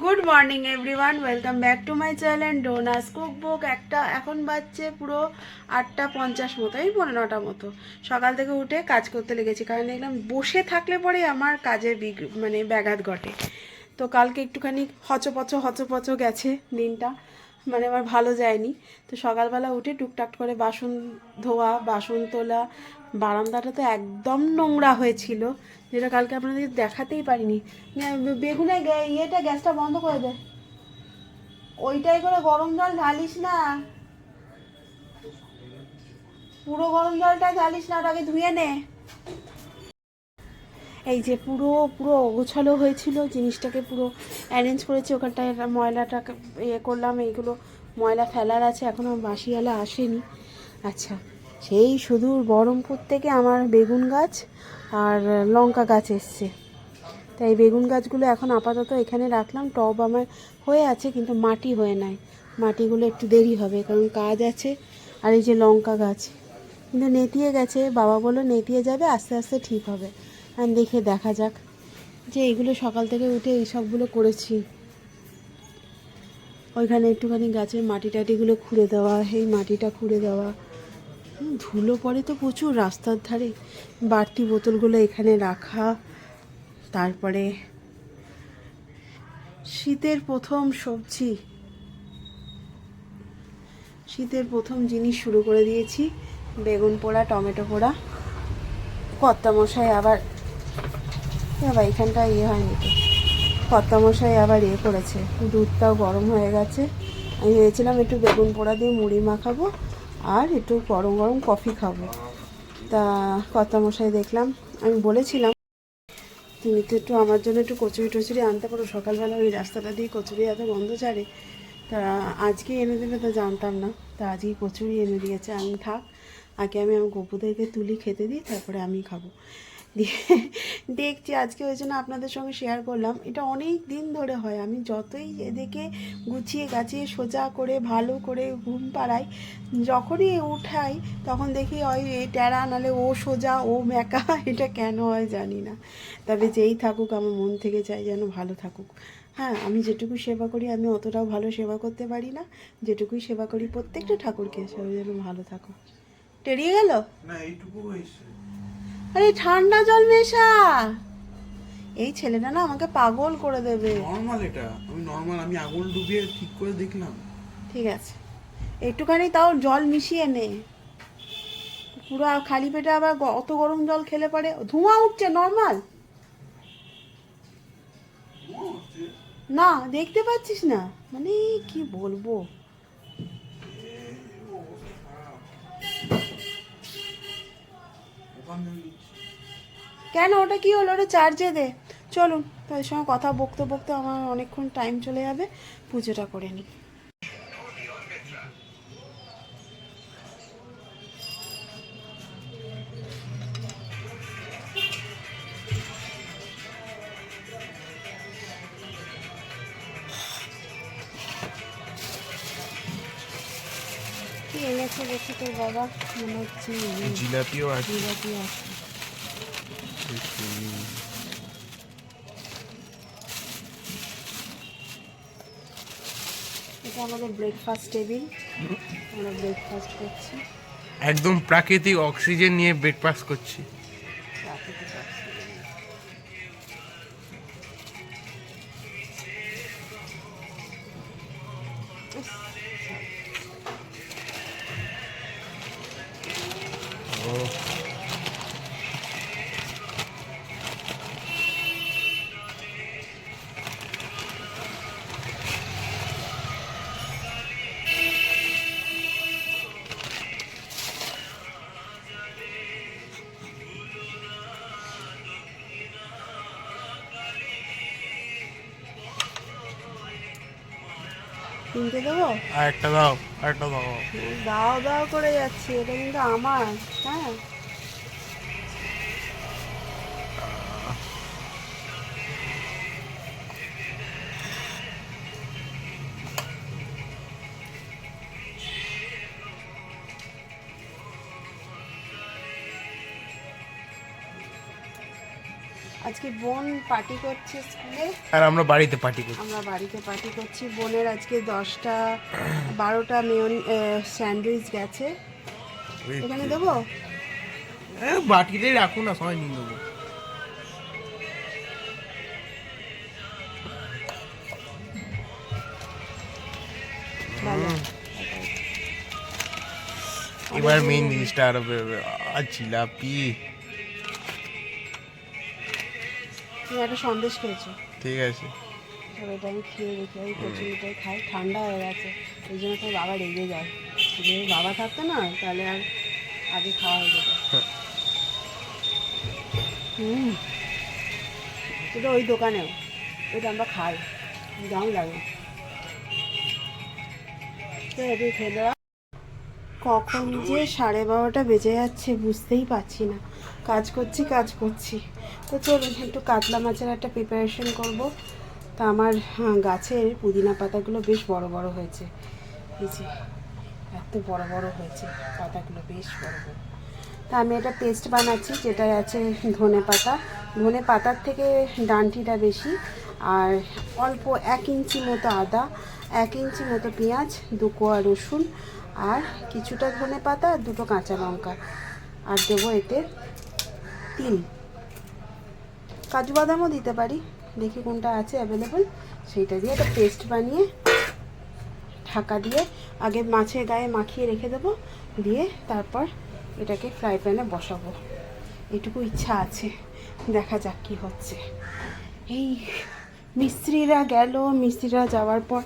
Good morning everyone welcome back to my channel ডোনাস cook book একটা এখন বাজছে পুরো আটটা পঞ্চাশ মতো, এই পনেরো নটা মতো। সকাল থেকে উঠে কাজ করতে লেগেছি, কারণ দেখলাম বসে থাকলে পরে আমার বিগ- মানে ব্যাঘাত ঘটে। তো কালকে একটুখানি হচপচ হচপচ গেছে দিনটা মানে আমার ভালো যায়নি। তো সকালবেলা উঠে টুকটাক করে বাসন ধোয়া, বাসন তোলা, বারান্দাটা তো একদম নোংরা হয়েছিল। যেটা কালকে আপনাদের দেখাতেই পারিনি। বে- বেগুনের গ্যা- ইয়েটা গ্যাসটা বন্ধ করে দে। ওইটাই করে গরম জল ঢালিস না। পুরো গরম জলটা ঢালিস না, ওটাকে ধুয়ে নে। এই যে পুরো পুরো গোছালো হয়েছিল, জিনিসটাকে পুরো অ্যারেঞ্জ করেছি, ওখানটায় ময়লাটাকে ইয়ে করলাম, এইগুলো ময়লা ফেলার আছে এখনও বাসিওয়ালা আসেনি। আচ্ছা সেই সুদূর বহরমপুর থেকে আমার বেগুন গাছ আর লঙ্কা গাছ এসছে। তাই বেগুন গাছগুলো এখন আপাতত এখানে রাখলাম। টব আমার হয়ে আছে, কিন্তু মাটি হয়ে নাই। মাটিগুলো একটু দেরি হবে, কারণ কাজ আছে। আর এই যে লঙ্কা গাছ, কিন্তু নেতিয়ে গেছে। বাবা বলল, নেতিয়ে যাবে, আস্তে আস্তে ঠিক হবে। আর দেখে দেখা যাক যে এগুলো সকাল থেকে উঠে এই সবগুলো করেছি। ওইখানে একটুখানি গাছের মাটি টাটিগুলো খুঁড়ে দেওয়া, এই মাটিটা খুঁড়ে দেওয়া ধুলো পড়ে তো প্রচুর রাস্তার ধারে। বাড়তি বোতলগুলো এখানে রাখা। তারপরে শীতের প্রথম সবজি। শীতের প্রথম জিনিস শুরু করে দিয়েছি, বেগুন পোড়া, টমেটো পোড়া। কর্তা মশাই আবার বাবা এখানটা ইয়ে হয়নি তো। কর্তা মশাই আবার ইয়ে করেছে, দুধটাও গরম হয়ে গেছে। আমি ভেবেছিলাম একটু বেগুন পোড়া দিয়ে মুড়ি মাখাবো। আর একটু গরম গরম কফি খাব। তা কর্তামশাই দেখলাম, আমি বলেছিলাম, তুমি তো একটু আমার জন্য একটু কচুরি টচুরি আনতে পারো। সকালবেলা ওই রাস্তাটা দিয়ে কচুরি এত গন্ধ ছাড়ে। তা আজকে এনে দেবে তো জানতাম না। তা আজকে কচুরি এনে দিয়েছে। আমি থাক, আগে আমি আমার গপুদেরকে তুলি, খেতে দিই, তারপরে আমি খাব। দেখছি আজকে ওই জন্য আপনাদের সঙ্গে শেয়ার করলাম। এটা অনেক দিন ধরে হয়। আমি যতই এদিকে গুছিয়ে গাছিয়ে সোজা করে, ভালো করে ঘুম পাড়াই, যখনই উঠাই তখন দেখি ওই ট্যারা নালে ও সোজা, ও মেকা এটা কেন হয় জানি না। তবে যেই থাকুক আমার মন থেকে চাই যেন ভালো থাকুক। হ্যাঁ আমি যেটুকু সেবা করি আমি অতটাও ভালো সেবা করতে পারি না। যেটুকুই সেবা করি প্রত্যেকটা ঠাকুরকে সবাই যেন ভালো থাকুক। টেরিয়ে গেল? না, এইটুকু হয়েছে। আরে ঠান্ডা জল মেশা এই ছেলেটা না আমাকে পাগল করে দেবে। নর্মাল এটা। আমি নর্মাল আমি আগুন ডুবিয়ে ঠিক করে দেখলাম। ঠিক আছে। একটুখানি তাও জল মিশিয়ে নে। পুরো খালি পেটে আবার অত গরম জল খেলে পরে ধোঁয়া উঠছে নর্মাল না দেখতে পাচ্ছিস না। মানে কি বলব? কেন? ওটা কি হলো? ওটা চার্জে দে। চলুন তাদের সঙ্গে কথা বকতে বকতে আমার অনেকক্ষণ টাইম চলে যাবে। পুজোটা করে নিই। বাবা মনে হচ্ছে জিলাপিও আছে। আছে। এটা আমাদের ব্রেকফাস্ট টেবিল আমরা ব্রেকফাস্ট করছি। একদম প্রাকৃতিক অক্সিজেন নিয়ে ব্রেকফাস্ট করছি। কিনতে দেবো? আর একটা দাও আর একটা দাও। দাও দাও করে যাচ্ছি এটা কিন্তু আমার হ্যাঁ? বোন পার্টি করছে স্কুলে। আর আমরা বাড়িতে পার্টি করি আমরা বাড়িতে পার্টি করছি। বোনের আজকে দশটা বারোটা মেয়ন স্যান্ডউইচ গেছে। এখানে দেবো? বাটিতেই রাখুন না সবাই নিয়ে নেব। এবার মেইন জিনিসটা আরও আর জিলাপি তুমি একটা সন্দেশ খেয়েছো। ঠিক আছে। এটা আমি খেয়ে দেখি ওই কচুরিটাই খাই ঠান্ডা হয়ে গেছে এই জন্য তোর বাবা রেগে যায়। যদি বাবা থাকতো না তাহলে আর আগে খাওয়া হয়ে যেত। হুম। এটা ওই দোকানেও এটা আমরা খাই দাম লাগে। তো এটি খেয়ে দেওয়া কখন যে সাড়ে বারোটা বেজে যাচ্ছে বুঝতেই পারছি না। কাজ করছি কাজ করছি। তো চলুন একটু কাতলা মাছের একটা প্রিপারেশন করব। তা আমার হ্যাঁ, গাছের পুদিনা পাতাগুলো বেশ বড় বড় হয়েছে। এই যে এত বড় বড় হয়েছে পাতাগুলো বেশ বড় বড়। তা আমি একটা পেস্ট বানাচ্ছি যেটা আছে ধনে পাতা। ধনে পাতার থেকে ডান্টিটা বেশি আর অল্প এক ইঞ্চি মতো আদা এক ইঞ্চি মতো পেঁয়াজ দু কোয়া রসুন আর কিছুটা ধনে পাতা আর দুটো কাঁচা লঙ্কা। আর দেবো এতে তিল কাজু বাদামও দিতে পারি। দেখি কোনটা আছে অ্যাভেলেবল সেইটা দিয়ে একটা পেস্ট বানিয়ে ঢাকা দিয়ে আগে মাছের গায়ে মাখিয়ে রেখে দেবো। দিয়ে তারপর এটাকে ফ্রাই প্যানে বসাবো। এটুকু ইচ্ছা আছে। দেখা যাক কি হচ্ছে। এই মিস্ত্রিরা গেল, মিস্ত্রিরা যাওয়ার পর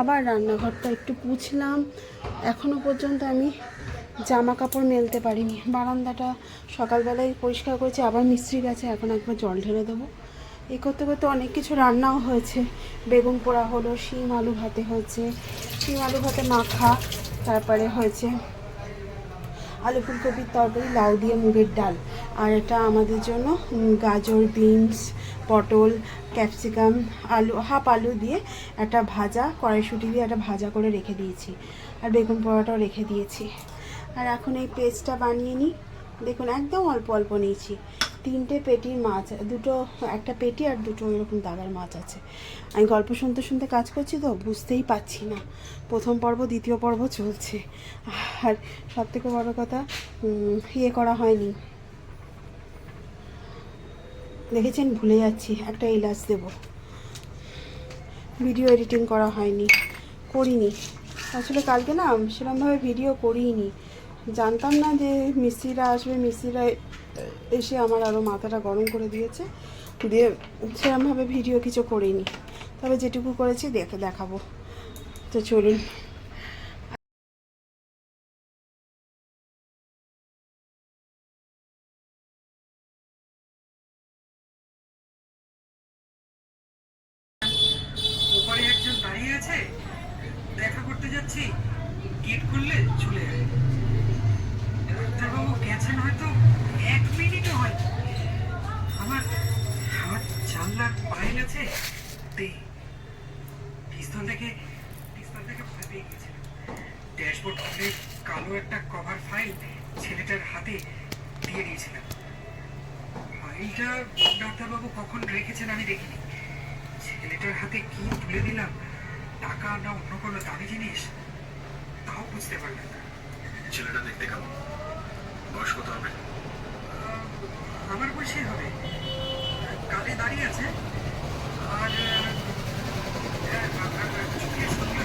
আবার রান্নাঘরটা একটু পুছলাম। এখনও পর্যন্ত আমি জামা কাপড় মেলতে পারিনি। বারান্দাটা সকালবেলায় পরিষ্কার করেছি, আবার মিস্ত্রি গেছে, এখন একবার জল ঢেলে দেবো। এই করতে করতে অনেক কিছু রান্নাও হয়েছে। বেগুন পোড়া হলো, শিম আলু ভাতে হয়েছে। শিম আলু ভাতে মাখা, তারপরে হয়েছে আলু ফুলকপির তরকারি, লাউ দিয়ে মুগের ডাল। আর এটা আমাদের জন্য গাজর, বিনস, পটল, ক্যাপসিকাম, আলু, হাফ আলু দিয়ে একটা ভাজা, কড়াইশুটি দিয়ে একটা ভাজা করে রেখে দিয়েছি। আর বেগুন পোড়াটাও রেখে দিয়েছি। আর এখন এই পেস্টটা বানিয়ে নিই। দেখুন, একদম অল্প অল্প নিয়েছি। তিনটে পেটির মাছ, দুটো, একটা পেটি আর দুটো এরকম দাগার মাছ আছে। আমি গল্প শুনতে শুনতে কাজ করছি তো, বুঝতেই পারছি না। প্রথম পর্ব, দ্বিতীয় পর্ব চলছে। আর সব থেকে বড়ো কথা ইয়ে করা হয়নি। দেখেছেন? ভুলে যাচ্ছি। একটা এলাচ দেব। ভিডিও এডিটিং করা হয়নি। করিনি। আসলে কালকে না সেরকমভাবে ভিডিও করিনি জানতাম না যে মিস্ত্রিরা আসবে, মিস্ত্রিরা এসে আমার আরও মাথাটা গরম করে দিয়েছে। দিয়ে সেরকমভাবে ভিডিও কিছু করিনি। তবে যেটুকু করেছি দেখে, দেখাবো। তো চলুন। দাঁড়িয়ে আছে। দেখা করতে যাচ্ছি। গেট খুললে চলে যাবে ডাক্তারবাবু গেছেন হয়তো এক মিনিটও হয় আমার আমার জানলার পাইল আছে পিস্তল থেকে পিস্তল থেকে ভয় পেয়ে গেছিলাম ড্যাশবোর্ড খুলে কালো একটা কভার ফাইল ছেলেটার হাতে দিয়ে দিয়েছিলাম। ফাইলটা ডাক্তারবাবু কখন রেখেছেন আমি দেখিনি। ছেলেটার হাতে কি তুলে দিলাম, টাকা না অন্য কোনো দামি জিনিস, তাও বুঝতে পারলাম ছেলেটা দেখতে কেমন? বয়স কত হবে? আমার বয়সী হবে। কালে দাঁড়িয়ে আছে। আর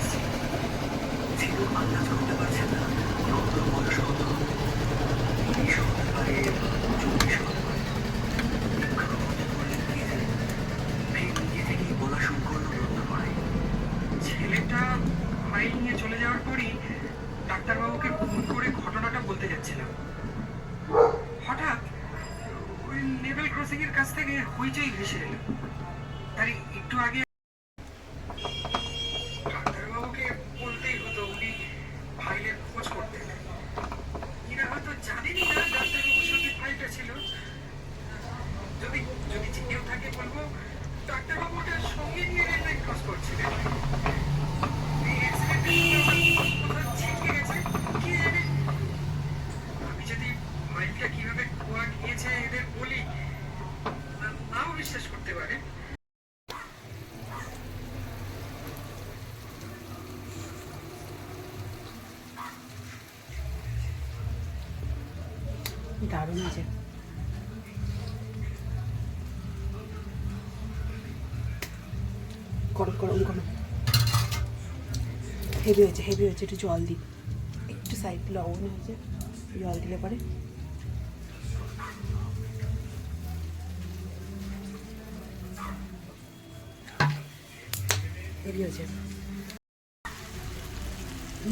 ছিল। ছিল আন্দাজ করতে পারছেন না রক্ত বয়স কত তিরিশ হতে পারে চল্লিশ হতে পারে বিজ্ঞান মনে করে কি জানে ফের নিজে থেকেই বলা শুরু করল রক্ত পড়ে ছেলেটা ফাইল নিয়ে চলে যাওয়ার পরই ডাক্তারবাবুকে ফোন করে ঘটনাটা বলতে যাচ্ছিলাম হঠাৎ ওই লেভেল ক্রসিং এর কাছ থেকে হইচই ভেসে এলো তার একটু আগে ডাক্তারবাবুকে বলতেই হতো উনি ফাইলের খোঁজ করতেন এরা হয়তো জানেনই না ডাক্তারবাবুর সঙ্গে ফাইলটা ছিল যদি যদি চিকেও থাকে বলব ডাক্তারবাবু ওটা সঙ্গে নিয়ে রেললাইন ক্রস করছিলেন এই অ্যাক্সিডেন্টে কোথাও ছিটকে গেছে কে জানে আমি যদি ফাইলটা কীভাবে খোয়া গিয়েছে এদের বলি না- নাও বিশ্বাস দারুণ আছে গরম গরম গরম হেভি হয়েছে হেভি হয়েছে, একটু জল দিই। একটু সাইড লবণ হয়েছে জল দিলে পরে। হেভি হয়েছে।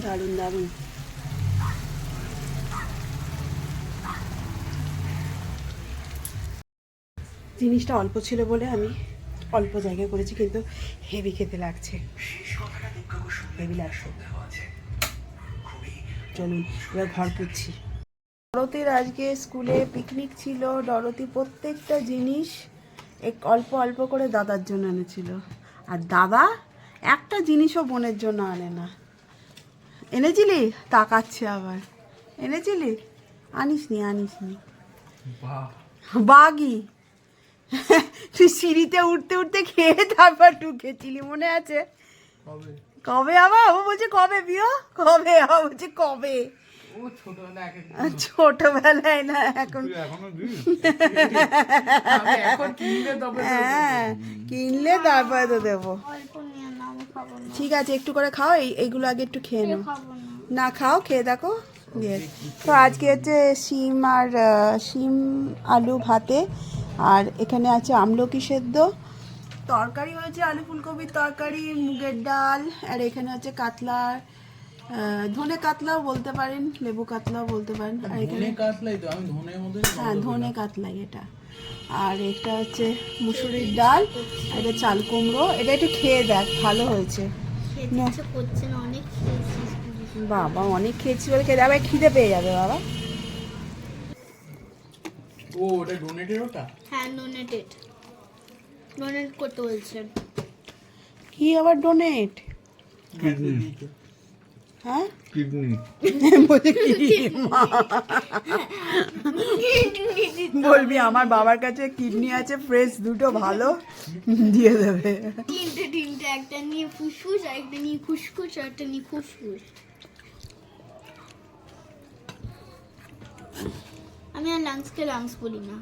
দারুণ দারুণ। জিনিসটা অল্প ছিল বলে আমি অল্প জায়গায় করেছি, কিন্তু হেভি খেতে লাগছে। আছে খুবই চলুন এবার ঘর পুচ্ছি ডরতির আজকে স্কুলে পিকনিক ছিল। ডরতি প্রত্যেকটা জিনিস এক অল্প অল্প করে দাদার জন্য এনেছিল। আর দাদা একটা জিনিসও বোনের জন্য আনে না। এনেছিলি? তাকাচ্ছে আবার। এনেছিলি? আনিসনি আনিসনি। বাগি। তুই সিঁড়িতে উঠতে উঠতে খেয়ে তারপর ঢুকেছিলি মনে আছে? কবে আবার? ও বলছে কবে বিয়ে কবে? ও বলছে কবে? ছোটবেলায় না এখন হ্যাঁ কিনলে তারপরে তো দেবো। ঠিক আছে একটু করে খাও এই এইগুলো আগে একটু খেয়ে নাও। না। খাও খেয়ে দেখো। তো আজকে হচ্ছে শিম আর শিম আলু ভাতে আর এখানে আছে আমলকি সেদ্ধ তরকারি হয়েছে আলু ফুলকপির তরকারি মুগের ডাল আর এখানে হচ্ছে কাতলা ধনে কাতলাও বলতে পারেন লেবু কাতলাও বলতে পারেন আর এখানে ধনে কাতলাই তো আমি ধনের মধ্যে হ্যাঁ ধনে কাতলাই এটা। আর এটা হচ্ছে মুসুরির ডাল আর এটা চাল কুমড়ো এটা একটু খেয়ে দেখ ভালো হয়েছে। বাবা অনেক খেয়েছি বলে খেয়ে আবার খিদে পেয়ে যাবে বাবা। ও ওটা ডোনেটের ওটা? হ্যাঁ ডোনেটেড ডোনেট করতে বলছেন। কি আবার ডোনেট হ্যাঁ? কিডনি বলছে কি? বলবি আমার বাবার কাছে কিডনি আছে ফ্রেশ দুটো ভালো। দিয়ে দেবে। তিনটে তিনটে একটা নিয়ে ফুসফুস আর একটা নিয়ে ফুসফুস আর একটা নিয়ে ফুসফুস। আমি আর লাংসকে লাংস বলি না।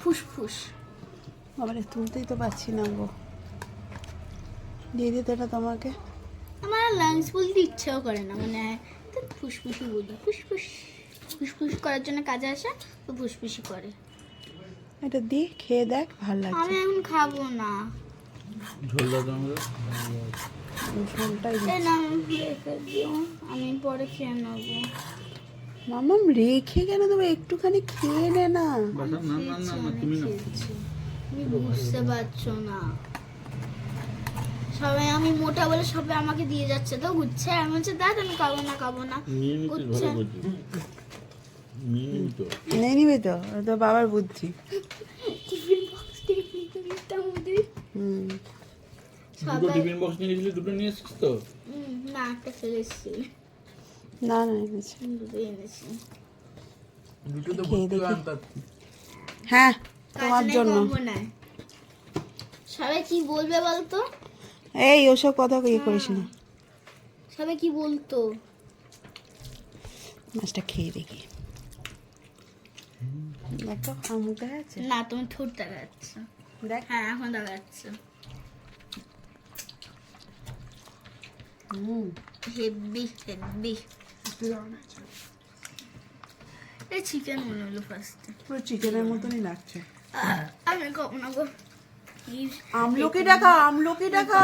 ফুসফুস। বাবারে তুলতেই তো পারছি না গো। দিয়ে দিতে এটা তোমাকে? আমার আর লাংস বলতে ইচ্ছাও করে না মানে তো ফুসফুসই বলি ফুসফুস ফুসফুস করার জন্য কাজে আসে তো ফুসফুসি করে। এটা দি খেয়ে দেখ ভালো লাগছে। আমি এখন খাব না। ঝোল দাও আমরা ঝোলটাই না আমি রেখে দিও। আমি পরে খেয়ে নেব। মামাম রেখে কেন দেবো? একটুখানি খেয়ে নে না। না না না না না তুমি না খেয়েছি। তুমি বুঝতে পারছ না। সবাই আমি মোটা বলে সবাই আমাকে দিয়ে যাচ্ছে তো ঘুরছে আমি বলছি দেখ আমি খাব না খাব না। করছি নিয়ে নিবি তো নিয়ে নিবি তো বাবার বুদ্ধি। টিফিন বক্স টিফিন মধ্যে হুম। দুটো সবাই টিফিন বক্স নিয়ে গেছিলি দুটো নিয়ে এসেছিস তো? হুম, না একটা ফেলে এসেছি। না না এনেছি দুটো এনেছি। দুটো তো ভর্তি হ্যাঁ। তোমার জন্য। সবাই কি বলবে বলতো? এই ওসব কথা ইয়ে করিস না। সবাই কি বলতো? মাছটা খেয়ে দেখি। দেখো মুখ দেখা যাচ্ছে না তুমি ঠোঁট দেখা যাচ্ছে দেখ। হ্যাঁ এখন দেখা যাচ্ছে হুম। হেভি হেভি এই চিকেন মনে হলো ফার্স্টে পুরো চিকেনের মতনই লাগছে। আমি খাব না গো Please. আমলকি ডাকা আমলকি ডাকা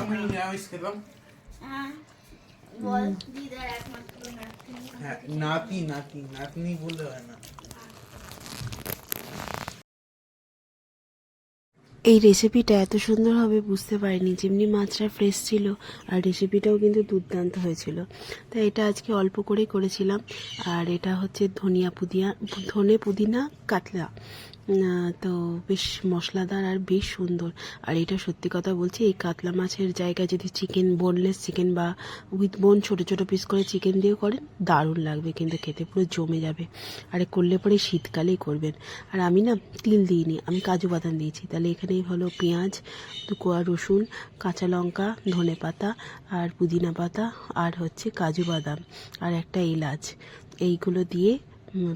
আমি নিরামিষ খেলাম হ্যাঁ বল দিদার একমাত্র নাতি। হ্যাঁ নাতি নাতি নাতনি বললে হয় না এই রেসিপিটা এত সুন্দরভাবে বুঝতে পারিনি। যেমনি মাছটা ফ্রেশ ছিল, আর রেসিপিটাও কিন্তু দুর্দান্ত হয়েছিল। তাই এটা আজকে অল্প করেই করেছিলাম। আর এটা হচ্ছে ধনিয়া পুদিয়া, ধনে পুদিনা, কাতলা। তো বেশ মশলাদার আর বেশ সুন্দর। আর এটা সত্যি কথা বলছি, এই কাতলা মাছের জায়গায় যদি চিকেন বোনলেস চিকেন বা উইথ বোন ছোট ছোট পিস করে চিকেন দিয়ে করেন, দারুণ লাগবে কিন্তু খেতে, পুরো জমে যাবে। আর করলে পরে শীতকালেই করবেন। আর আমি না তিল দিইনি, আমি কাজু বাদাম দিয়েছি। তাহলে এখানেই হলো পেঁয়াজ কোয়া রসুন, কাঁচা লঙ্কা, ধনে পাতা আর পুদিনা পাতা আর হচ্ছে কাজু বাদাম আর একটা এলাচ। এইগুলো দিয়ে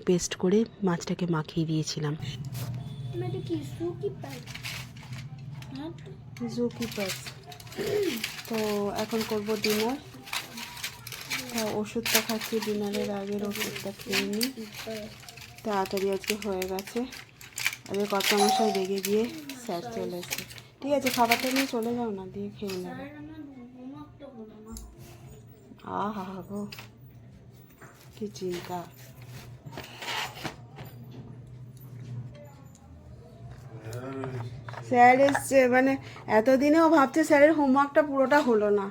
পেস্ট করে মাছটাকে মাখিয়ে দিয়েছিলাম। হ্যাঁ? তো এখন করব ডিনার ওষুধটা খাচ্ছি ডিনারের আগের ওষুধটা খেয়ে নিই। তাড়াতাড়ি আজকে হয়ে গেছে। আজকে কত মশাই রেগে গিয়ে স্যার চলে এসে ঠিক আছে খাবারটা নিয়ে চলে যাও না দিয়ে খেয়ে নেবে। আহা গো কি চিন্তা। স্যার এসছে মানে এতদিনেও ভাবছে স্যারের হোমওয়ার্কটা পুরোটা হলো না।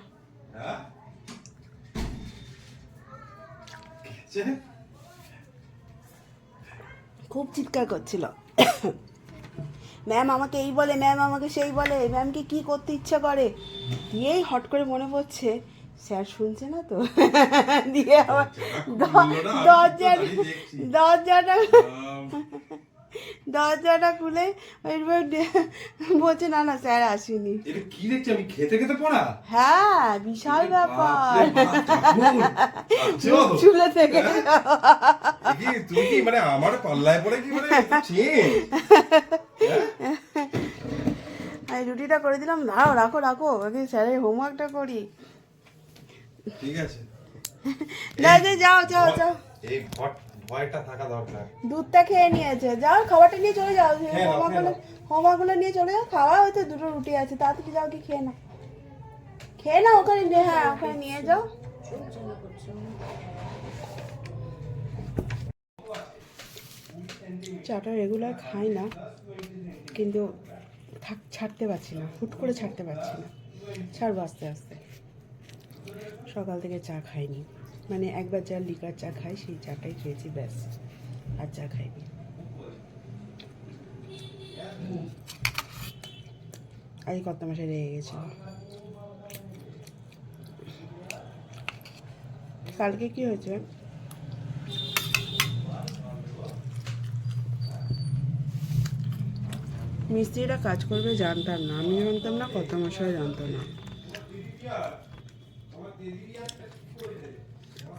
খুব চিৎকার করছিল। ম্যাম আমাকে এই বলে ম্যাম আমাকে সেই বলে ম্যামকে কি করতে ইচ্ছা করে? দিয়েই হট করে মনে পড়ছে স্যার শুনছে না তো? দিয়ে আবার দ- দরজাটা দরজাটা দরজাটা খুলে বলছে না না স্যার আসেনি। এটা কি দেখছি? আমি খেতে খেতে পড়া? হ্যাঁ বিশাল ব্যাপার। চুলে থেকে। তুমি কি মানে আমার পাল্লায় পড়ে কি মানে আমি রুটিটা করে দিলাম। দাঁড়াও রাখো রাখো। আগে স্যারের হোমওয়ার্কটা করি। ঠিক আছে। যাও যাও যাও। এই ভয়টা থাকা দরকার। দুধটা খেয়ে নিয়েছে। যাও খাবারটা নিয়ে চলে যাও। খেয়ে হোমওয়ার্কগুলো নিয়ে চলে যাও। খাওয়া হয়তো দুটো রুটি আছে। তাড়াতাড়ি যাও কি খেয়ে নাও। খেয়ে নাও ওখানে নিয়ে হ্যাঁ ওখানে নিয়ে যাও। চাটা রেগুলার খাই না কিন্তু থাক ছাড়তে পারছি না। হুট করে ছাড়তে পারছি না। ছাড়বো আস্তে আস্তে। সকাল থেকে চা খাইনি। মানে একবার যা লিকার চা খাই, সেই চাটাই খেয়েছি, ব্যাস। আর চা খাইনি। আজ কত মাসে রেগে গেছিল। কালকে কি হয়েছে? মিস্ত্রিরা কাজ করবে জানতাম না। আমি জানতাম না কত মশাই জানতো না।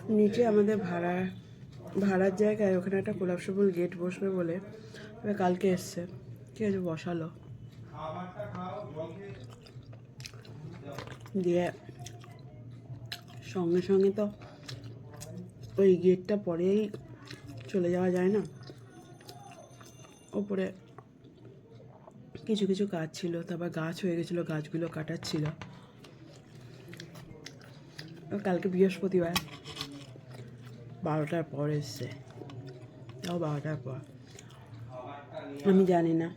নিচে আমাদের ভাড়া ভাড়ার জায়গায় ওখানে একটা কোলাপসবল গেট বসবে বলে এবার কালকে এসছে। ঠিক আছে, বসালো। দিয়ে সঙ্গে সঙ্গে তো ওই গেটটা পরেই চলে যাওয়া যায় না? ওপরে কিছু কিছু কাজ ছিল, তারপর গাছ হয়ে গেছিল, গাছগুলো কাটাচ্ছিল কালকে বৃহস্পতিবার। বারোটার পর এসছে। তাও বারোটার পর। আমি জানি না।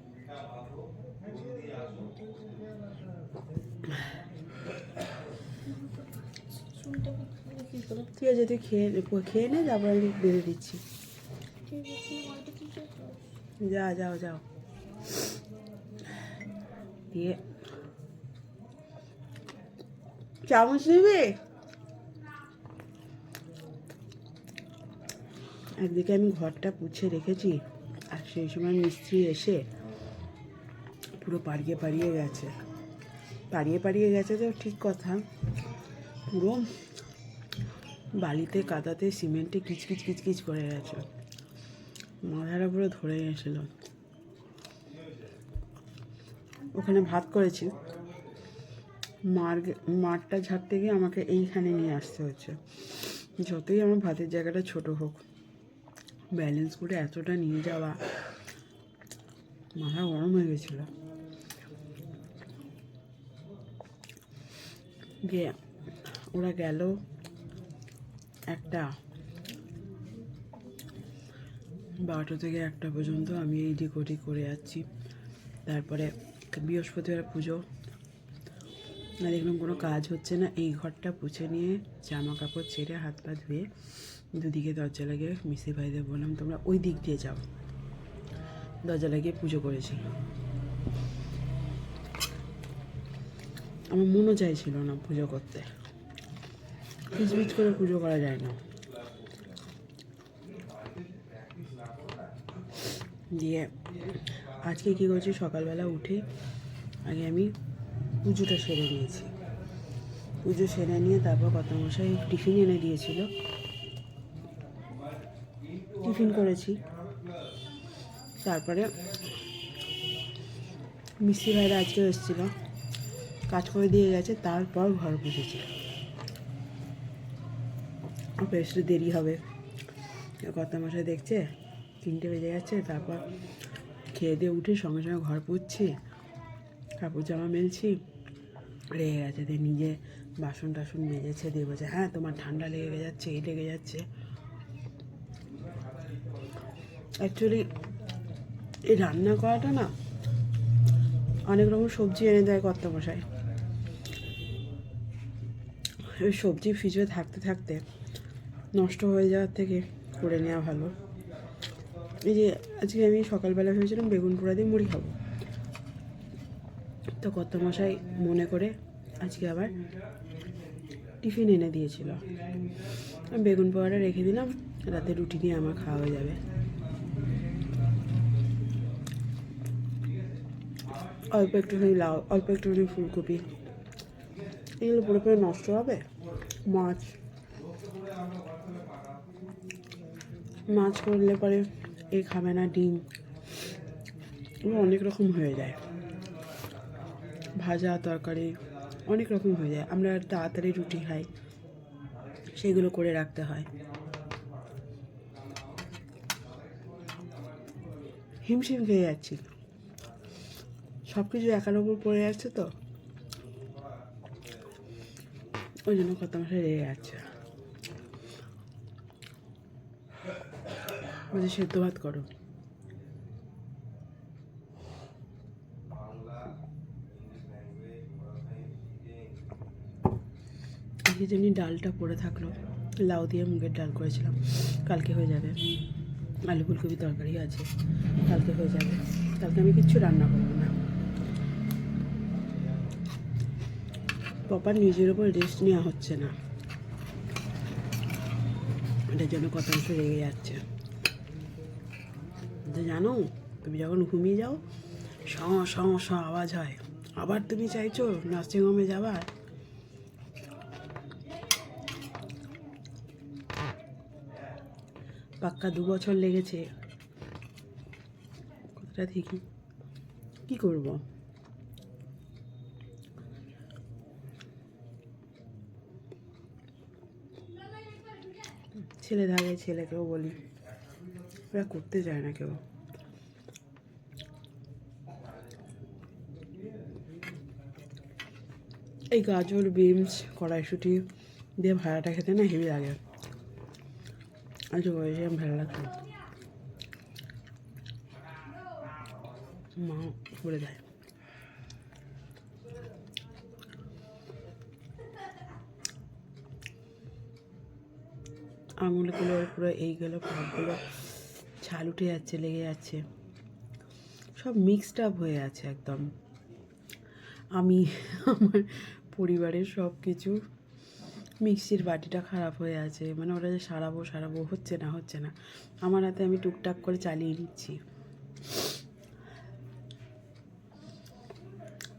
ঠিক আছে, তুই খেয়ে খেয়ে নে, তারপর আমি বেঁধে দিচ্ছি। যা, যাও যাও। দিয়ে চামচ নেবে? একদিকে আমি ঘরটা পুছে রেখেছি, আর সেই সময় মিস্ত্রি এসে পুরো পাড়িয়ে পাড়িয়ে গেছে। পাড়িয়ে পাড়িয়ে গেছে তো ঠিক কথা। পুরো বালিতে, কাদাতে, সিমেন্টে কিচকিচ কিচকিচ করে গেছে। মাথাটা পুরো ধরে গেছিল। ওখানে ভাত করেছি। মার মারটা ঝাড়তে গিয়ে আমাকে এইখানে নিয়ে আসতে হচ্ছে। যতই আমার ভাতের জায়গাটা ছোট হোক। ব্যালেন্স করে এতটা নিয়ে যাওয়া। মাথা গরম হয়ে গেছিল। দিয়ে ওরা গেল একটা। বারোটা থেকে একটা পর্যন্ত আমি এই দিক করে যাচ্ছি। তারপরে বৃহস্পতিবার পুজো। না দেখলাম কোনো কাজ হচ্ছে না। এই ঘরটা পুছে নিয়ে জামা কাপড় ছেড়ে হাত পা ধুয়ে দুদিকে দরজা লাগিয়ে মিসি ভাইদের বললাম, তোমরা ওই দিক দিয়ে যাও। দরজা লাগিয়ে পুজো করেছি। আমার মনও চাইছিল না পুজো করতে। কিচবিচ করে পুজো করা যায় না। দিয়ে আজকে কী করছি? সকালবেলা উঠে আগে আমি পুজোটা সেরে নিয়েছি। পুজো সেরে নিয়ে তারপর কত মশাই টিফিন এনে দিয়েছিল। টিফিন করেছি। তারপরে মিষ্টি ভাইরা আজকে এসেছিল। কাজ করে দিয়ে গেছে, তারপর ঘর বসেছি। বেশ দেরি হবে। কত মশাই দেখছে, তিনটে বেজে যাচ্ছে, তারপর খেয়ে দিয়ে উঠে সঙ্গে সঙ্গে ঘর পুচ্ছি কাপড় জামা মেলছি, রেগে গেছে, দিয়ে নিজে বাসন টাসন মেজেছে, দিয়ে বলছে হ্যাঁ তোমার ঠান্ডা লেগে যাচ্ছে, এই লেগে যাচ্ছে। অ্যাকচুয়ালি এই রান্না করাটা না অনেক রকম সবজি এনে দেয় কর্তামশাই। ওই সবজি ফ্রিজে থাকতে থাকতে নষ্ট হয়ে যাওয়ার থেকে করে নেওয়া ভালো। এই যে আজকে আমি সকালবেলা ভেবেছিলাম বেগুন পোড়া দিয়ে মুড়ি খাব। তো কর্তামশাই মনে করে আজকে আবার টিফিন এনে দিয়েছিল। বেগুন পোড়াটা রেখে দিলাম, রাতে রুটি দিয়ে আমার খাওয়া হয়ে যাবে। অল্প একটুখানি লাউ, অল্প একটুখানি ফুলকপি। এগুলো পুরোপুরি নষ্ট হবে? মাছ। মাছ করলে পরে এ খাবে না ডিম। অনেক রকম হয়ে যায়। ভাজা, তরকারি অনেক রকম হয়ে যায়। আমরা তাড়াতাড়ি রুটি খাই, সেগুলো করে রাখতে হয়। হিমশিম খেয়ে যাচ্ছি। সব কিছু একার ওপর পড়ে যাচ্ছে তো? ওই জন্য কত মাসে রেগে যাচ্ছে বলছে, সেদ্ধ ভাত করো। যেমনি ডালটা পড়ে থাকল, লাউ দিয়ে মুগের ডাল করেছিলাম, কালকে হয়ে যাবে। আলু ফুলকপি তরকারি আছে, কালকে হয়ে যাবে। কালকে আমি কিচ্ছু রান্না করব না। প্রপার নিজের ওপর রেস্ট নেওয়া হচ্ছে না। এটার জন্য কত অংশ রেগে যাচ্ছে। জানো, তুমি যখন ঘুমিয়ে যাও স স আওয়াজ হয়। আবার তুমি চাইছো নার্সিংহোমে যাবার? পাক্কা দু বছর লেগেছে। কথাটা ঠিকই। কী করব? ছেলে থাকে, ছেলেকেও বলি। ওরা করতে চায় না কেউ। এই গাজর, বিনস, কড়াইশুটি দিয়ে ভাড়াটা খেতে না হেভি লাগে। আজ বয়সে ভালো লাগতো মা করে দেয়। আঙুলগুলো পুরো এই এইগুলো ভাবগুলো ছাল উঠে যাচ্ছে, লেগে যাচ্ছে। সব মিক্সড আপ হয়ে আছে একদম। আমি, আমার পরিবারের সব কিছু মিক্সির বাটিটা খারাপ হয়ে আছে। মানে ওটা যে সারাবো সারাবো, হচ্ছে না হচ্ছে না। আমার হাতে আমি টুকটাক করে চালিয়ে নিচ্ছি।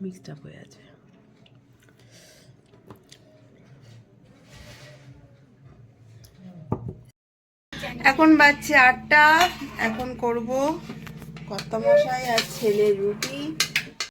মিক্সড আপ হয়ে আছে। এখন বাচ্চা আটটা এখন করব কত মশাই আর ছেলের রুটি।